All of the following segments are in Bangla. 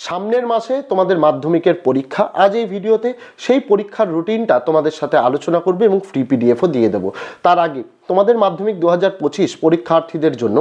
সামনের মাসে তোমাদের মাধ্যমিকের পরীক্ষা। আজ এই ভিডিওতে সেই পরীক্ষার রুটিনটা তোমাদের সাথে আলোচনা করবে এবং ফ্রি পিডিএফও দিয়ে দেবো। তার আগে তোমাদের মাধ্যমিক দু হাজার পঁচিশ পরীক্ষার্থীদের জন্য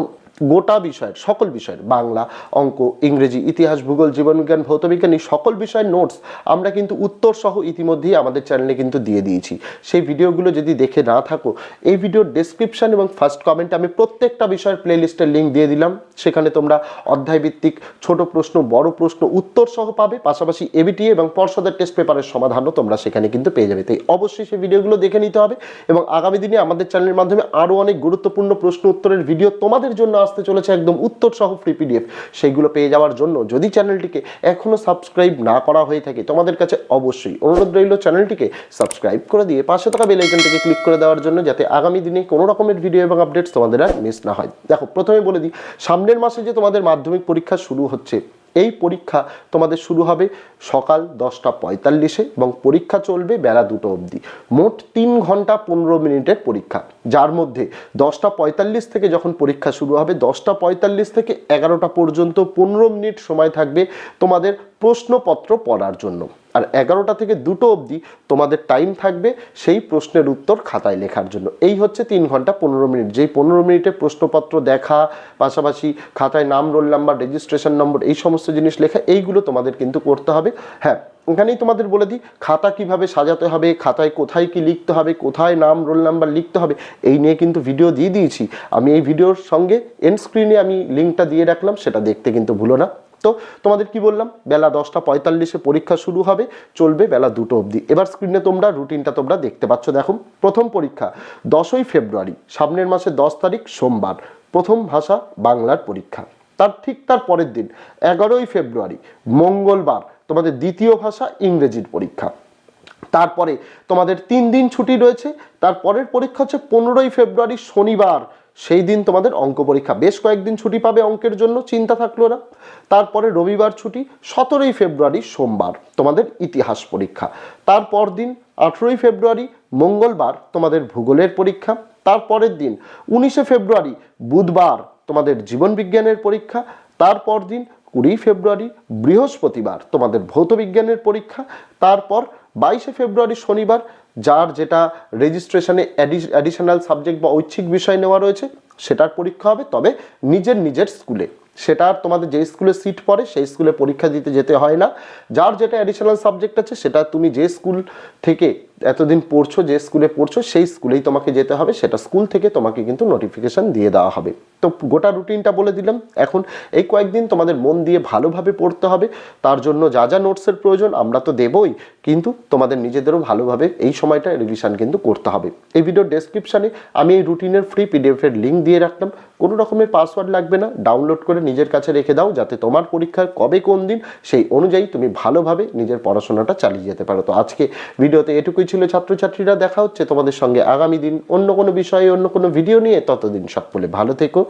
গোটা বিষয়ের, সকল বিষয়ের, বাংলা, অঙ্ক, ইংরেজি, ইতিহাস, ভূগোল, জীবনবিজ্ঞান, ভৌতবিজ্ঞান এই সকল বিষয়ের নোটস আমরা কিন্তু উত্তর সহ ইতিমধ্যেই আমাদের চ্যানেলে কিন্তু দিয়ে দিয়েছি। সেই ভিডিওগুলো যদি দেখে না থাকো, এই ভিডিওর ডেসক্রিপশন এবং ফার্স্ট কমেন্টে আমি প্রত্যেকটা বিষয়ের প্লেলিস্টের লিঙ্ক দিয়ে দিলাম। সেখানে তোমরা অধ্যায়ভিত্তিক ছোট প্রশ্ন, বড় প্রশ্ন উত্তর সহ পাবে। পাশাপাশি এবিটি এবং পর্ষদের টেস্ট পেপারের সমাধানও তোমরা সেখানে কিন্তু পেয়ে যাবে। তাই অবশ্যই সেই ভিডিওগুলো দেখে নিতে হবে এবং আগামী দিনে আমাদের চ্যানেলের মাধ্যমে আরও অনেক গুরুত্বপূর্ণ প্রশ্ন উত্তরের ভিডিও তোমাদের জন্য আসতে চলেছে একদম উত্তর সহ ফ্রি পিডিএফ সেইগুলো পেয়ে যাওয়ার জন্য যদি চ্যানেলটিকে এখনও সাবস্ক্রাইব না করা হয়ে থাকে, তোমাদের কাছে অবশ্যই অনুরোধ রইল চ্যানেলটিকে সাবস্ক্রাইব করে দিয়ে পাশে থাকা বেল আইকনটিকে ক্লিক করে দেওয়ার জন্য যাতে আগামী দিনে কোনো রকমের ভিডিও এবং আপডেটস তোমাদের আর মিস না হয়। দেখো, প্রথমে বলে দিই, সামনের মাসে যে তোমাদের মাধ্যমিক পরীক্ষা শুরু হচ্ছে এই পরীক্ষা তোমাদের শুরু হবে সকাল দশটা পঁয়তাল্লিশে এবং পরীক্ষা চলবে বেলা দুটো অবধি। মোট তিন ঘণ্টা পনেরো মিনিটের পরীক্ষা। যার মধ্যে দশটা পঁয়তাল্লিশ থেকে যখন পরীক্ষা শুরু হবে, দশটা পঁয়তাল্লিশ থেকে এগারোটা পর্যন্ত পনেরো মিনিট সময় থাকবে তোমাদের প্রশ্নপত্র পড়ার জন্য। আর এগারোটা থেকে দুটো অবধি তোমাদের টাইম থাকবে সেই প্রশ্নের উত্তর খাতায় লেখার জন্য। এই হচ্ছে তিন ঘণ্টা পনেরো মিনিট। যেই পনেরো মিনিটে প্রশ্নপত্র দেখা, পাশাপাশি খাতায় নাম রোল নাম্বার রেজিস্ট্রেশন নম্বর এই সমস্ত জিনিস লেখা, এইগুলো তোমাদের কিন্তু করতে হবে। হ্যাঁ এখানেই তোমাদের বলে দিই, খাতা কীভাবে সাজাতে হবে, খাতায় কোথায় কি লিখতে হবে, কোথায় নাম রোল নাম্বার লিখতে হবে, এই নিয়ে কিন্তু ভিডিও দিয়ে দিয়েছি। আমি এই ভিডিওর সঙ্গে এন্ড স্ক্রিনে আমি লিঙ্কটা দিয়ে রাখলাম, সেটা দেখতে কিন্তু ভুলো না। তো তোমাদের কি বললাম? বেলা দশটা পঁয়তাল্লিশে পরীক্ষা শুরু হবে, চলবে বেলা দুটো অবধি। এবার স্ক্রিনে তোমরা রুটিনটা তোমরা দেখতে পাচ্ছ। দেখো, প্রথম পরীক্ষা, দশই ফেব্রুয়ারি, সামনের মাসে দশ তারিখ, সোমবার। প্রথম ভাষা বাংলার পরীক্ষা। তার ঠিক তার পরের দিন, এগারোই ফেব্রুয়ারি, মঙ্গলবার, তোমাদের দ্বিতীয় ভাষা ইংরেজির পরীক্ষা। তারপরে তোমাদের তিন দিন ছুটি রয়েছে তারপরের পরীক্ষা হচ্ছে পনেরোই ফেব্রুয়ারি, শনিবার। সেই দিন তোমাদের অঙ্ক পরীক্ষা। বেশ কয়েকদিন ছুটি পাবে অঙ্কের জন্য, চিন্তা থাকল না। তারপরে রবিবার ছুটি, সতেরোই ফেব্রুয়ারি সোমবার তোমাদের ইতিহাস পরীক্ষা। তারপর দিন, আঠেরোই ফেব্রুয়ারি মঙ্গলবার তোমাদের ভূগোলের পরীক্ষা। তারপরের দিন, উনিশে ফেব্রুয়ারি বুধবার তোমাদের জীবন বিজ্ঞানের পরীক্ষা। তারপর দিন কুড়ি ফেব্রুয়ারি বৃহস্পতিবার তোমাদের ভৌত বিজ্ঞানের পরীক্ষা। তারপর বাইশে ফেব্রুয়ারি শনিবার, যার যেটা রেজিস্ট্রেশনে অ্যাডিশনাল সাবজেক্ট বা ঐচ্ছিক বিষয় নেওয়া রয়েছে, সেটার পরীক্ষা হবে, তবে নিজের নিজের স্কুলে। সেটা তোমাদের যে স্কুলে সিট পড়ে, সেই স্কুলে পরীক্ষা দিতে যেতে হয় না। যার যেটা অ্যাডিশনাল সাবজেক্ট আছে, সেটা তুমি যে স্কুল থেকে এতদিন পড়ছো, যে স্কুলে পড়ছো, সেই স্কুলেই তোমাকে যেতে হবে, সেটা স্কুল থেকে তোমাকে কিন্তু নোটিফিকেশন দিয়ে দেওয়া হবে। তো গোটা রুটিনটা বলে দিলাম। এখন এই কয়েকদিন তোমাদের মন দিয়ে ভালোভাবে পড়তে হবে। তার জন্য যা যা নোটসের প্রয়োজন আমরা তো দেবই, কিন্তু তোমাদের নিজেদেরও ভালোভাবে এই সময়টা রিভিশন কিন্তু করতে হবে। এই ভিডিওর ডেসক্রিপশানে আমি এই রুটিনের ফ্রি পিডিএফের লিঙ্ক দিয়ে রাখলাম। কোনো রকমের পাসওয়ার্ড লাগবে না। ডাউনলোড করে নিজের কাছে রেখে দাও, যাতে তোমার পরীক্ষার কবে কোন দিন সেই অনুযায়ী তুমি ভালোভাবে নিজের পড়াশোনাটা চালিয়ে যেতে পারো। তো আজকে ভিডিওতে এটুকুই ছিল ছাত্রছাত্রীরা। দেখা হচ্ছে তোমাদের সঙ্গে আগামী দিন অন্য কোনো বিষয়ে, অন্য কোনো ভিডিও নিয়ে। ততদিন সকলে ভালো থেকো,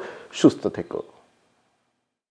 সুস্থ থেকো।